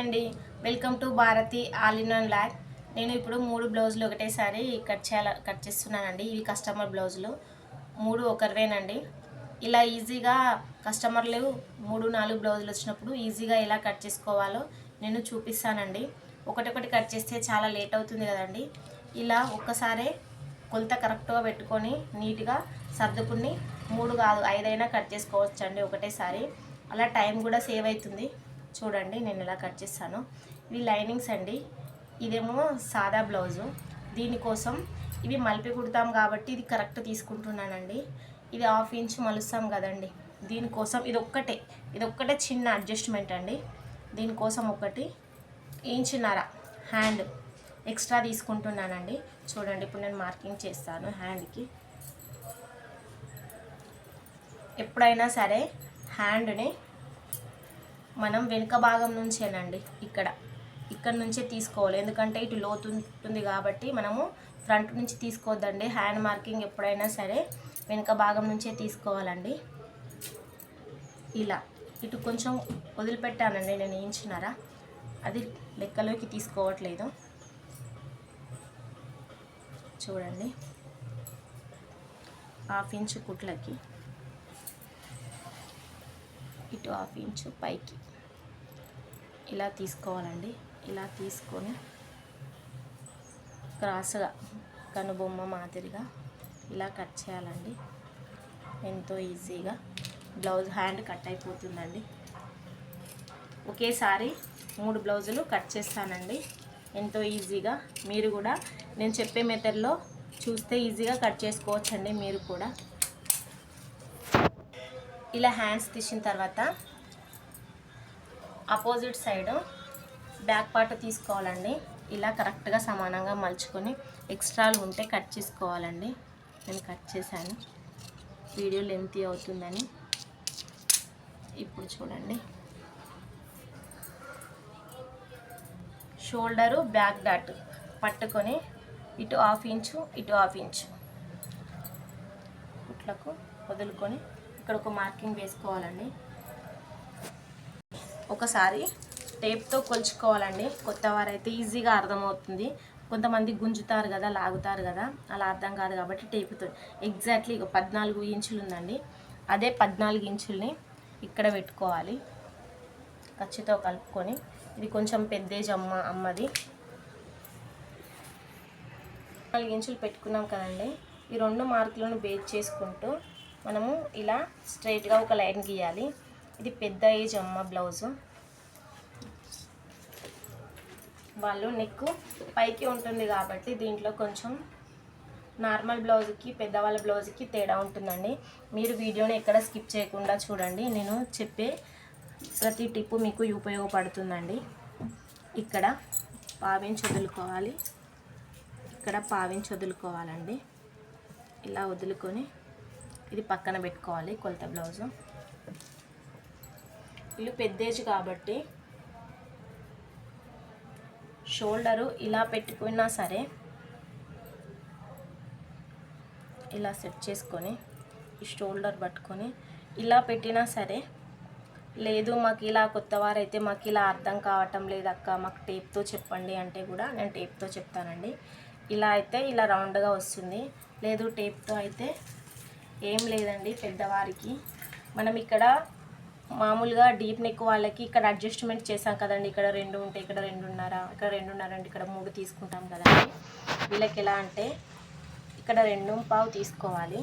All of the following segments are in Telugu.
అండి. Welcome to Bharathi all in one lakh నేను ఇప్పుడు మూడు బ్లౌజులు ఒకటేసారి కట్ చేయాల కట్ చేస్తున్నానండి. ఇవి కస్టమర్ బ్లౌజులు. మూడు ఒకరివేనండి. ఇలా ఈజీగా కస్టమర్లు మూడు నాలుగు బ్లౌజులు వచ్చినప్పుడు ఈజీగా ఎలా కట్ చేసుకోవాలో నేను చూపిస్తానండి. ఒకటొకటి కట్ చేస్తే చాలా లేట్ అవుతుంది కదండి. ఇలా ఒక్కసారే కొలత కరెక్ట్గా పెట్టుకొని నీట్గా సర్దుకుని మూడు కాదు ఐదైనా కట్ చేసుకోవచ్చండి ఒకటేసారి. అలా టైం కూడా సేవ్ అవుతుంది. చూడండి నేను ఇలా కట్ చేస్తాను. ఇవి లైనింగ్స్ అండి. ఇదేమో సాదా బ్లౌజు. దీనికోసం ఇవి మలిపి కుడతాం కాబట్టి ఇది కరెక్ట్ తీసుకుంటున్నానండి. ఇది హాఫ్ ఇంచ్ మలుస్తాం కదండి. దీనికోసం ఇది ఒక్కటే ఇది ఒక్కటే చిన్న అడ్జస్ట్మెంట్ అండి. దీనికోసం ఒకటి ఇంచున్నర హ్యాండ్ ఎక్స్ట్రా తీసుకుంటున్నానండి. చూడండి ఇప్పుడు నేను మార్కింగ్ చేస్తాను హ్యాండ్కి. ఎప్పుడైనా సరే హ్యాండ్ని మనం వెనుక భాగం నుంచేనండి. ఇక్కడ. ఇక్కడ నుంచే తీసుకోవాలి. ఎందుకంటే ఇటు లోతు ఉంటుంది కాబట్టి మనము ఫ్రంట్ నుంచి తీసుకోవద్దండి. హ్యాండ్ మార్కింగ్ ఎప్పుడైనా సరే వెనుక భాగం నుంచే తీసుకోవాలండి. ఇలా. ఇటు కొంచెం వదిలిపెట్టానండి నేను ఏంచినారా అది లెక్కలోకి తీసుకోవట్లేదు. చూడండి. హాఫ్ ఇంచు కుట్లకి. ఇటు హాఫ్ ఇంచు పైకి. ఇలా తీసుకోవాలండి. ఇలా తీసుకొని క్రాస్గా కనుబొమ్మ మాదిరిగా ఇలా కట్ చేయాలండి. ఎంతో ఈజీగా. బ్లౌజ్ హ్యాండ్ కట్ అయిపోతుందండి. ఒకేసారి మూడు బ్లౌజులు కట్ చేస్తానండి. ఎంతో ఈజీగా. మీరు కూడా నేను చెప్పే మెథడ్లో చూస్తే ఈజీగా కట్ చేసుకోవచ్చండి మీరు కూడా. ఇలా హ్యాండ్స్ తీసిన తర్వాత అపోజిట్ సైడ్ బ్యాక్ పార్ట్ తీసుకోవాలండి. ఇలా కరెక్ట్గా సమానంగా మలుచుకొని ఎక్స్ట్రాలు ఉంటే కట్ చేసుకోవాలండి. నేను కట్ చేశాను. వీడియో లెంత్ అవుతుందని ఇప్పుడు చూడండి. షోల్డరు బ్యాక్ డాట్ పట్టుకొని ఇటు హాఫ్ ఇంచు ఇటు హాఫ్ ఇంచు. ఇట్లకు వదులుకొని ఇక్కడ ఒక మార్కింగ్ వేసుకోవాలండి. ఒకసారి టేప్తో కొలుచుకోవాలండి. కొత్త వారైతే ఈజీగా అర్థమవుతుంది. కొంతమంది గుంజుతారు కదా లాగుతారు కదా అలా అర్థం కాదు కాబట్టి టేపుతో. ఎగ్జాక్ట్లీ పద్నాలుగు ఇంచులు ఉందండి అదే పద్నాలుగు ఇంచుల్ని ఇక్కడ పెట్టుకోవాలి. ఖర్చుతో కలుపుకొని. ఇది కొంచెం పెద్దేజ్ అమ్మ అమ్మది. నాలుగు ఇంచులు పెట్టుకున్నాం కదండి. ఈ రెండు మార్కులను బేస్ చేసుకుంటూ మనము ఇలా స్ట్రైట్గా ఒక లైన్ గీయాలి. ఇది పెద్ద ఏజ్ అమ్మ బ్లౌజు వాళ్ళు నెక్ పైకి ఉంటుంది కాబట్టి దీంట్లో కొంచెం నార్మల్ బ్లౌజ్కి పెద్దవాళ్ళ బ్లౌజ్కి తేడా ఉంటుందండి. మీరు వీడియోని ఎక్కడ స్కిప్ చేయకుండా చూడండి. నేను చెప్పే ప్రతి టిప్పు మీకు ఉపయోగపడుతుందండి. ఇక్కడ పావించి వదులుకోవాలి ఇక్కడ పావించి వదులుకోవాలండి ఇలా వదులుకొని ఇది పక్కన పెట్టుకోవాలి కొలత బ్లౌజు వీళ్ళు పెద్దేజ్ కాబట్టి షోల్డరు ఇలా పెట్టుకున్నా సరే ఇలా సెట్ చేసుకొని ఈ షోల్డర్ పట్టుకొని ఇలా పెట్టినా సరే లేదు మాకు ఇలా కొత్త వారైతే మాకు ఇలా అర్థం కావటం లేదక్క మాకు టేప్తో చెప్పండి అంటే కూడా నేను టేప్తో చెప్తానండి. ఇలా అయితే ఇలా రౌండ్గా వస్తుంది. లేదు టేప్తో అయితే ఏం లేదండి పెద్దవారికి. మనం ఇక్కడ మామూలుగా డీప్ నెక్ వాళ్ళకి ఇక్కడ అడ్జస్ట్మెంట్ చేసాం కదండి. ఇక్కడ రెండు ఉంటే ఇక్కడ రెండున్నర ఇక్కడ రెండున్నర అంటే ఇక్కడ మూడు తీసుకుంటాం కదండి. వీళ్ళకి ఎలా అంటే ఇక్కడ రెండు పావు తీసుకోవాలి.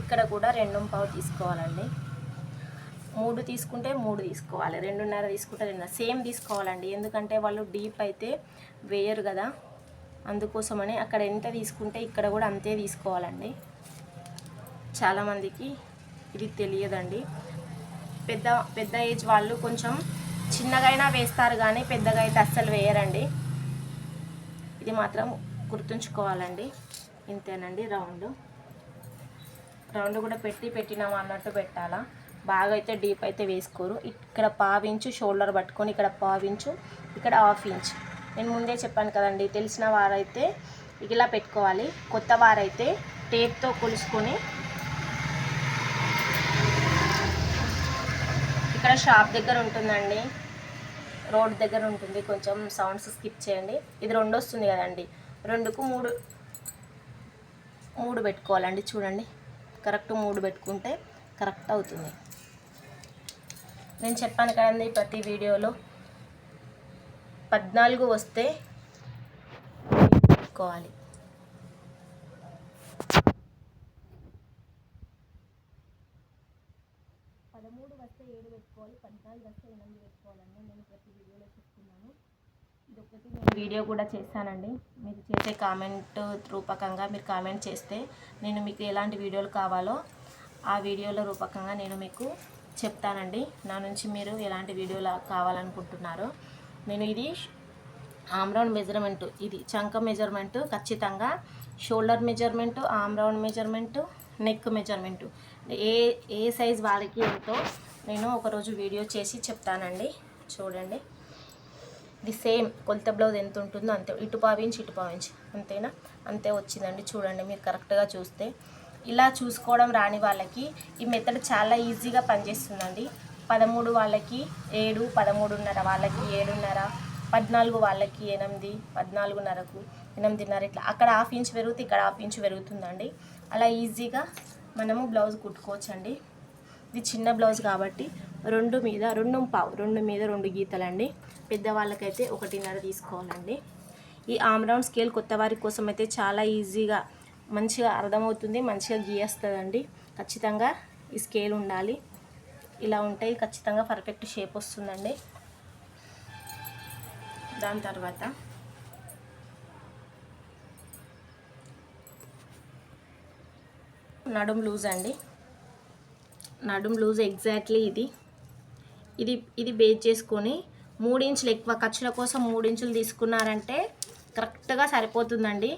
ఇక్కడ కూడా రెండు పావు తీసుకోవాలండి. మూడు తీసుకుంటే మూడు తీసుకోవాలి. రెండున్నర తీసుకుంటే రెండున్నర. సేమ్ తీసుకోవాలండి. ఎందుకంటే వాళ్ళు డీప్ అయితే వేయరు కదా. అందుకోసమని అక్కడ ఎంత తీసుకుంటే ఇక్కడ కూడా అంతే తీసుకోవాలండి. చాలామందికి ఇది తెలియదండి. పెద్ద పెద్ద ఏజ్ వాళ్ళు కొంచెం చిన్నగైనా వేస్తారు కానీ పెద్దగా అయితే అస్సలు వేయరండి. ఇది మాత్రం గుర్తుంచుకోవాలండి. ఇంతేనండి రౌండ్. రౌండ్ కూడా పెట్టి పెట్టినాము అన్నట్టు పెట్టాలా. బాగా అయితే డీప్ అయితే వేసుకోరు. ఇక్కడ పావించు షోల్డర్ పట్టుకొని ఇక్కడ పావించు ఇక్కడ హాఫ్ ఇంచ్. నేను ముందే చెప్పాను కదండి తెలిసిన వారైతే ఇలా పెట్టుకోవాలి. కొత్త వారైతే టేప్తో కొలుసుకొని ఇక్కడ షాప్ దగ్గర ఉంటుందండి. రోడ్ దగ్గర ఉంటుంది. కొంచెం సౌండ్స్ స్కిప్ చేయండి. ఇది రెండు వస్తుంది కదండి. రెండుకు మూడు మూడు పెట్టుకోవాలండి. చూడండి. కరెక్ట్ మూడు పెట్టుకుంటే కరెక్ట్ అవుతుంది. నేను చెప్పాను కదండి ప్రతి వీడియోలో పద్నాలుగు వస్తే పెట్టుకోవాలి పదమూడు వస్తే ఏడు పెట్టుకోవాలి పద్నాలుగు వస్తే ఇనం పెట్టుకోవాలండి నేను ప్రతి వీడియోలో చెప్తున్నాను. ఇదొకటి నేను వీడియో కూడా చేశానండి. మీరు చేసే కామెంట్ రూపకంగా మీరు కామెంట్ చేస్తే నేను మీకు ఎలాంటి వీడియోలు కావాలో ఆ వీడియోల రూపకంగా నేను మీకు చెప్తానండి. నా నుంచి మీరు ఎలాంటి వీడియోలు కావాలనుకుంటున్నారో. నేను ఇది ఆమ్రౌండ్ మెజర్మెంట్ ఇది చంక మెజర్మెంట్ ఖచ్చితంగా shoulder measurement arm round measurement measurement neck measurement. ఏ ఏ సైజ్ వాళ్ళకి ఎంతో నేను ఒకరోజు వీడియో చేసి చెప్తానండి. చూడండి. ఇది సేమ్ కొలత బ్లౌజ్ ఎంత ఉంటుందో అంతే. ఇటు పావించి ఇటు పావించి అంతేనా? అంతే వచ్చిందండి. చూడండి మీరు కరెక్ట్గా చూస్తే. ఇలా చూసుకోవడం రాని వాళ్ళకి ఈ మెథడ్ చాలా ఈజీగా పనిచేస్తుందండి. పదమూడు వాళ్ళకి ఏడు పదమూడున్నర వాళ్ళకి ఏడున్నర పద్నాలుగు వాళ్ళకి ఎనిమిది పద్నాలుగున్నరకు ఎనిమిదిన్నర ఇట్లా. అక్కడ హాఫ్ ఇంచ్ పెరుగుతుంది ఇక్కడ హాఫ్ ఇంచ్ పెరుగుతుందండి. అలా ఈజీగా మనము బ్లౌజ్ కుట్టుకోవచ్చండి. ఇది చిన్న బ్లౌజ్ కాబట్టి రెండు మీద రెండు పావు రెండు మీద రెండు గీతలండి. పెద్దవాళ్ళకైతే ఒకటిన్నర తీసుకోవాలండి. ఈ ఆమ్రౌండ్ స్కేల్ కొత్త వారి కోసం అయితే చాలా ఈజీగా మంచిగా అర్థమవుతుంది మంచిగా గీయేస్తుందండి. ఖచ్చితంగా ఈ స్కేల్ ఉండాలి. ఇలా ఉంటే ఖచ్చితంగా పర్ఫెక్ట్ షేప్ వస్తుందండి. దాని తర్వాత నడుం లూజ్ అండి. నడుం లూజ్ ఎగ్జాక్ట్లీ ఇది. ఇది ఇది బేస్ చేసుకొని మూడు ఇంచులు ఎక్కువ ఖర్చుల కోసం మూడు ఇంచులు తీసుకున్నారంటే కరెక్ట్గా సరిపోతుందండి.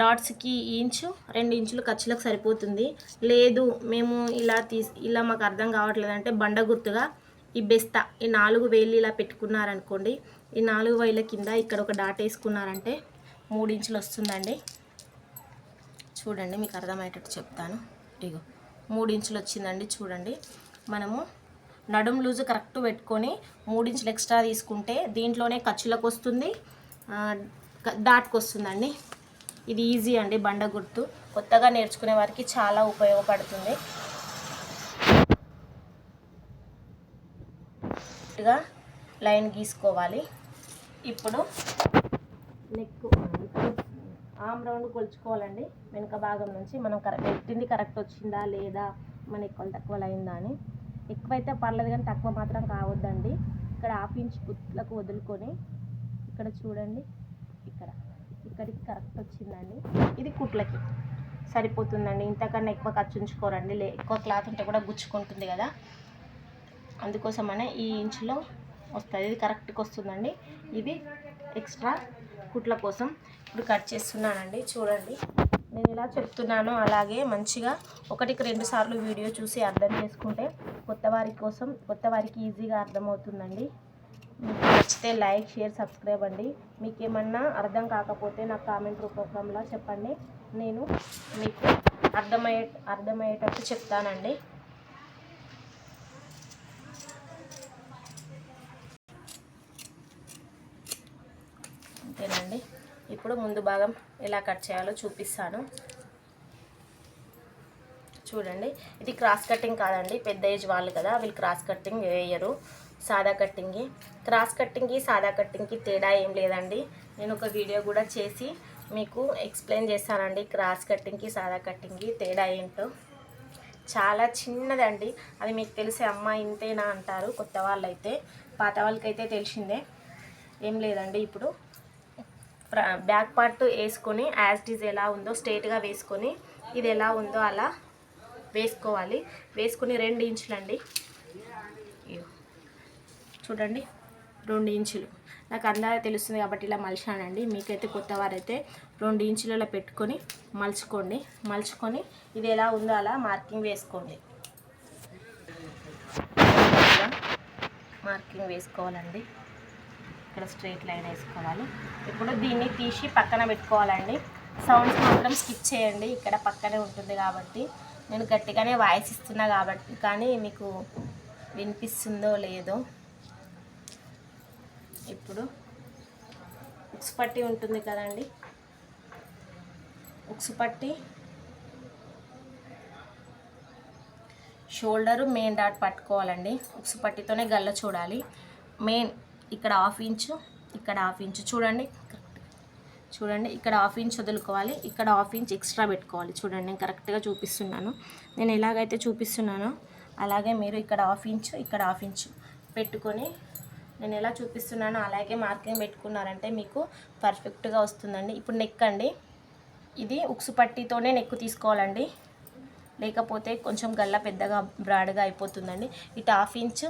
డాట్స్కి ఇంచు రెండు ఇంచులు ఖర్చులకు సరిపోతుంది. లేదు మేము ఇలా తీసి ఇలా మాకు అర్థం కావట్లేదు అంటే బండ గుర్తుగా ఈ బెస్తా ఈ నాలుగు వేలు ఇలా పెట్టుకున్నారనుకోండి ఈ నాలుగు వేల కింద ఇక్కడ ఒక డాట్ వేసుకున్నారంటే మూడు ఇంచులు వస్తుందండి. చూడండి మీకు అర్థమయ్యేటట్టు చెప్తాను. ఇగో. ఇంచులు వచ్చిందండి చూడండి. మనము నడుం లూజు కరెక్ట్ పెట్టుకొని మూడు ఇంచులు ఎక్స్ట్రా తీసుకుంటే దీంట్లోనే ఖర్చులకు వస్తుంది. ఆ, డాట్కి వస్తుందండి. ఇది ఈజీ అండి బండ గుర్తు. కొత్తగా నేర్చుకునే వారికి చాలా ఉపయోగపడుతుంది. లైన్ గీసుకోవాలి. ఇప్పుడు నెక్ ఆమ్ రౌండ్ కొలుచుకోవాలండి వెనుక భాగం నుంచి మనం కరెక్ట్ పెట్టింది కరెక్ట్ వచ్చిందా లేదా మన ఎక్కువ తక్కువ అయిందా అని. ఎక్కువైతే పర్లేదు కానీ తక్కువ మాత్రం కావద్దండి. ఇక్కడ హాఫ్ ఇంచ్ కుట్లకు వదులుకొని ఇక్కడ చూడండి. ఇక్కడ ఇక్కడికి కరెక్ట్ వచ్చిందండి. ఇది కుట్లకి సరిపోతుందండి. ఇంతకన్నా ఎక్కువ ఖర్చు ఉంచుకోరండి. లే ఎక్కువ క్లాత్ ఉంటే కూడా గుచ్చుకుంటుంది కదా. అందుకోసమనే ఈ ఇంచులో వస్తుంది ఇది కరెక్ట్గా వస్తుందండి. ఇది ఎక్స్ట్రా కుట్ల కోసం ఇప్పుడు కట్ చేస్తున్నానండి. చూడండి. నేను ఇలా చెప్తున్నాను. అలాగే మంచిగా ఒకటికి రెండు సార్లు వీడియో చూసి అర్థం చేసుకుంటే కొత్త వారి కోసం కొత్త వారికి ఈజీగా అర్థమవుతుందండి. మీకు నచ్చితే లైక్ షేర్ సబ్స్క్రైబ్ అండి. మీకు ఏమన్నా అర్థం కాకపోతే నాకు కామెంట్ రూపంలో చెప్పండి. నేను మీకు అర్థమయ్యే అర్థమయ్యేటట్టు చెప్తానండి. అంతేనండి. ఇప్పుడు ముందు భాగం ఎలా కట్ చేయాలో చూపిస్తాను. చూడండి. ఇది క్రాస్ కటింగ్ కాదండి. పెద్ద ఏజ్ వాళ్ళు కదా వీళ్ళు క్రాస్ కటింగ్ వేయరు. సాదా కట్టింగ్కి క్రాస్ కట్టింగ్కి సాదా కట్టింగ్కి తేడా ఏం లేదండి. నేను ఒక వీడియో కూడా చేసి మీకు ఎక్స్ప్లెయిన్ చేస్తానండి. క్రాస్ కట్టింగ్కి సాదా కట్టింగ్కి తేడా ఏంటో. చాలా చిన్నదండి. అది మీకు తెలిసే అమ్మ ఇంతేనా అంటారు. కొత్త వాళ్ళైతే పాత వాళ్ళకైతే తెలిసిందే. ఏం లేదండి ఇప్పుడు. బ్యాక్ పార్ట్ వేసుకొని యాజ్ డిజ్ ఈజ్ ఎలా ఉందో స్ట్రేట్గా వేసుకొని ఇది ఎలా ఉందో అలా వేసుకోవాలి. వేసుకుని రెండు ఇంచులండి. చూడండి రెండు ఇంచులు. నాకు అందాక తెలుస్తుంది కాబట్టి ఇలా మలిచానండి. మీకైతే కొత్త వారైతే రెండు ఇంచులలో పెట్టుకొని మలుచుకోండి. మలుచుకొని ఇది ఎలా ఉందో అలా మార్కింగ్ వేసుకోండి. మార్కింగ్ వేసుకోవాలండి. ఇక్కడ స్ట్రైట్ లైన్ వేసుకోవాలి. ఇప్పుడు దీన్ని తీసి పక్కన పెట్టుకోవాలండి. సౌండ్స్ మాత్రం స్కిప్ చేయండి. ఇక్కడ పక్కనే ఉంటుంది కాబట్టి. నేను గట్టిగానే వాయిస్ ఇస్తున్నా కాబట్టి కానీ మీకు వినిపిస్తుందో లేదో. ఇప్పుడు ఉక్స్ పట్టి ఉంటుంది కదండి. ఉక్స్ పట్టి షోల్డరు మెయిన్ డాట్ పట్టుకోవాలండి. ఉక్స్ పట్టితోనే గల్ల చూడాలి. మెయిన్ ఇక్కడ హాఫ్ ఇంచు ఇక్కడ హాఫ్ ఇంచు చూడండి చూడండి ఇక్కడ హాఫ్ ఇంచ్ వదులుకోవాలి. ఇక్కడ హాఫ్ ఇంచ్ ఎక్స్ట్రా పెట్టుకోవాలి. చూడండి నేను కరెక్ట్గా చూపిస్తున్నాను. నేను ఎలాగైతే చూపిస్తున్నానో అలాగే మీరు ఇక్కడ హాఫ్ ఇంచ్ ఇక్కడ హాఫ్ ఇంచ్ పెట్టుకొని నేను ఎలా చూపిస్తున్నానో అలాగే మార్కింగ్ పెట్టుకున్నారంటే మీకు పర్ఫెక్ట్గా వస్తుందండి. ఇప్పుడు నెక్ అండి. ఇది ఉక్సు పట్టితోనే నెక్ తీసుకోవాలండి. లేకపోతే కొంచెం గల్ల పెద్దగా బ్రాడ్గా అయిపోతుందండి. ఇటు హాఫ్ ఇంచ్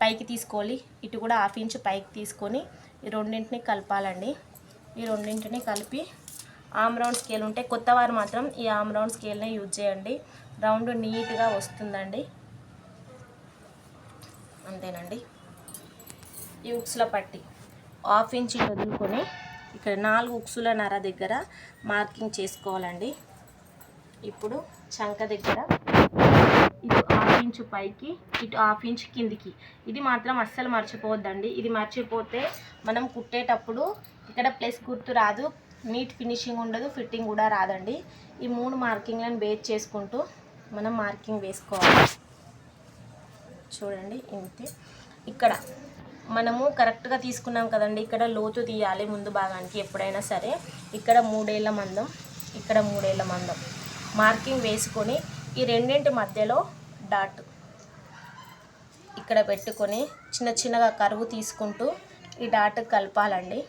పైకి తీసుకోవాలి. ఇటు కూడా హాఫ్ ఇంచ్ పైకి తీసుకొని ఈ రెండింటిని కలపాలండి. ఈ రెండింటిని కలిపి ఆమ్ రౌండ్ స్కేల్ ఉంటే కొత్త వారు మాత్రం ఈ ఆమ్ రౌండ్ స్కేల్నే యూజ్ చేయండి. రౌండ్ నీట్గా వస్తుందండి. అంతేనండి. ఈ ఉక్సుల పట్టి హాఫ్ ఇంచ్ వదులుకొని ఇక్కడ నాలుగు ఉక్సుల నర దగ్గర మార్కింగ్ చేసుకోవాలండి. ఇప్పుడు చంక దగ్గర. ఇది ఇంచు పైకి ఇటు హాఫ్ ఇంచ్ కిందికి. ఇది మాత్రం అస్సలు మర్చిపోవద్దండి. ఇది మర్చిపోతే మనం కుట్టేటప్పుడు ఇక్కడ ప్లస్ గుర్తు రాదు. నీట్ ఫినిషింగ్ ఉండదు ఫిట్టింగ్ కూడా రాదండి. ఈ మూడు మార్కింగ్లను బేస్ చేసుకుంటూ మనం మార్కింగ్ వేసుకోవాలి. చూడండి ఇంతే. ఇక్కడ మనము కరెక్ట్గా తీసుకున్నాం కదండి. ఇక్కడ లోతు తీయాలి ముందు భాగానికి ఎప్పుడైనా సరే. ఇక్కడ మూడేళ్ళ మందం ఇక్కడ మూడేళ్ళ మందం. మార్కింగ్ వేసుకొని ఈ రెండింటి మధ్యలో డాట్ ఇక్కడ పెట్టుకొని చిన్న చిన్నగా కరువు తీసుకుంటూ ఈ డాట్ కలపాలండి.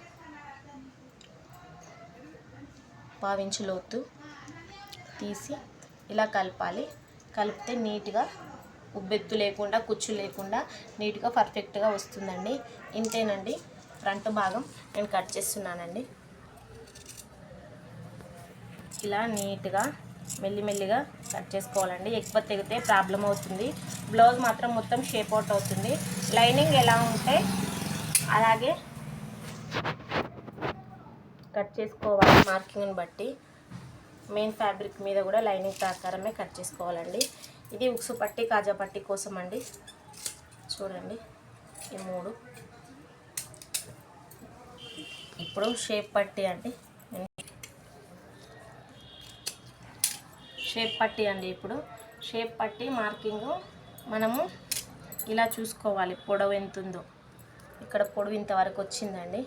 పావించి లోతు తీసి ఇలా కలపాలి. కలిపితే నీట్గా ఉబ్బెత్తు లేకుండా కుచ్చు లేకుండా నీట్గా పర్ఫెక్ట్గా వస్తుందండి. ఇంతేనండి. ఫ్రంట్ భాగం నేను కట్ చేస్తున్నానండి. ఇలా నీట్గా మెల్లిమెల్లిగా కట్ చేసుకోవాలండి. ఎక్కువ తెగితే ప్రాబ్లం అవుతుంది. బ్లౌజ్ మాత్రం మొత్తం షేప్ అవుట్ అవుతుంది. లైనింగ్ ఎలా ఉంటే అలాగే కట్ చేసుకోవాలి. మార్కింగ్ని బట్టి మెయిన్ ఫ్యాబ్రిక్ మీద కూడా లైనింగ్ ప్రకారమే కట్ చేసుకోవాలండి. ఇది ఉక్సు పట్టి కాజా పట్టి కోసం అండి. చూడండి. ఈ మూడు. ఇప్పుడు షేప్ పట్టి అండి. షేప్ పట్టి అండి ఇప్పుడు. షేప్ పట్టి మార్కింగ్ మనము ఇలా చూసుకోవాలి పొడవు ఎంత ఉందో ఇక్కడ పొడవు ఇంతవరకు వచ్చిందండి.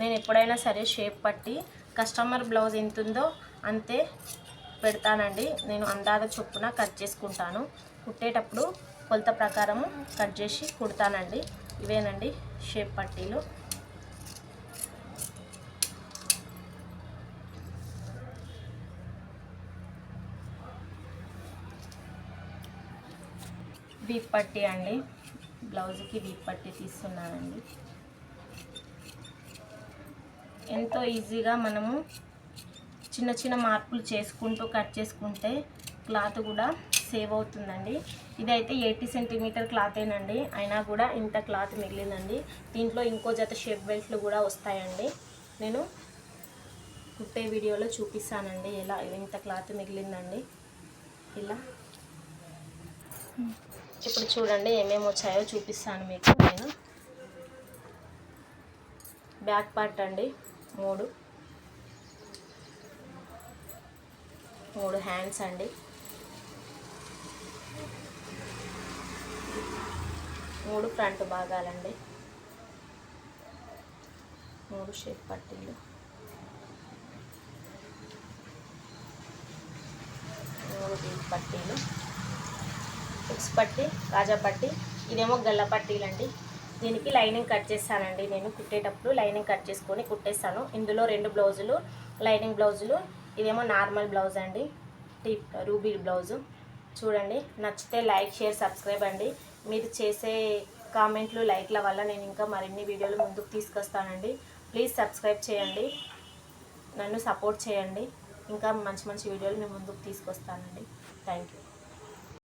నేను ఎప్పుడైనా సరే షేప్ పట్టి కస్టమర్ బ్లౌజ్ ఎంత ఉందో అంతే పెడతానండి. నేను అందాద చొప్పున కట్ చేసుకుంటాను. కుట్టేటప్పుడు కొలత ప్రకారము కట్ చేసి కుడతానండి. ఇవేనండి షేప్ పట్టీలు. వీప్ పట్టి అండి. బ్లౌజ్కి వీప్ పట్టి తీస్తున్నానండి. ఎంతో ఈజీగా మనము చిన్న చిన్న మార్పులు చేసుకుంటూ కట్ చేసుకుంటే క్లాత్ కూడా సేవ్ అవుతుందండి. ఇదైతే ఎయిటీ సెంటీమీటర్ క్లాతేనండి. అయినా కూడా ఇంత క్లాత్ మిగిలిందండి. దీంట్లో ఇంకో జత షేప్ బెల్ట్లు కూడా వస్తాయండి. నేను కుట్టే వీడియోలో చూపిస్తానండి ఎలా ఇంత క్లాత్ మిగిలిందండి. ఇలా. ఇప్పుడు చూడండి ఏమేమి వచ్చాయో చూపిస్తాను మీకు నేను. బ్యాక్ పార్ట్ అండి మూడు. మూడు హ్యాండ్స్ అండి. మూడు ఫ్రంట్ భాగాలండి. మూడు షేప్ పట్టీలు. మూడు డీప్ పట్టీలు. ఫిక్స్ పట్టి కాజా పట్టి ఇదేమో గల్ల పట్టీలండి దీనికి లైనింగ్ కట్ చేస్తానండి నేను కుట్టేటప్పుడు. లైనింగ్ కట్ చేసుకొని కుట్టేస్తాను. ఇందులో రెండు బ్లౌజులు లైనింగ్ బ్లౌజులు ఇదేమో నార్మల్ బ్లౌజ్ అండి. టీ రూబీ బ్లౌజు. చూడండి నచ్చితే లైక్ షేర్ సబ్స్క్రైబ్ అండి. మీరు చేసే కామెంట్లు లైక్ల వల్ల నేను ఇంకా మరిన్ని వీడియోలు ముందుకు తీసుకొస్తానండి. ప్లీజ్ సబ్స్క్రైబ్ చేయండి. నన్ను సపోర్ట్ చేయండి. ఇంకా మంచి మంచి వీడియోలు మేము ముందుకు తీసుకొస్తానండి. Thank you.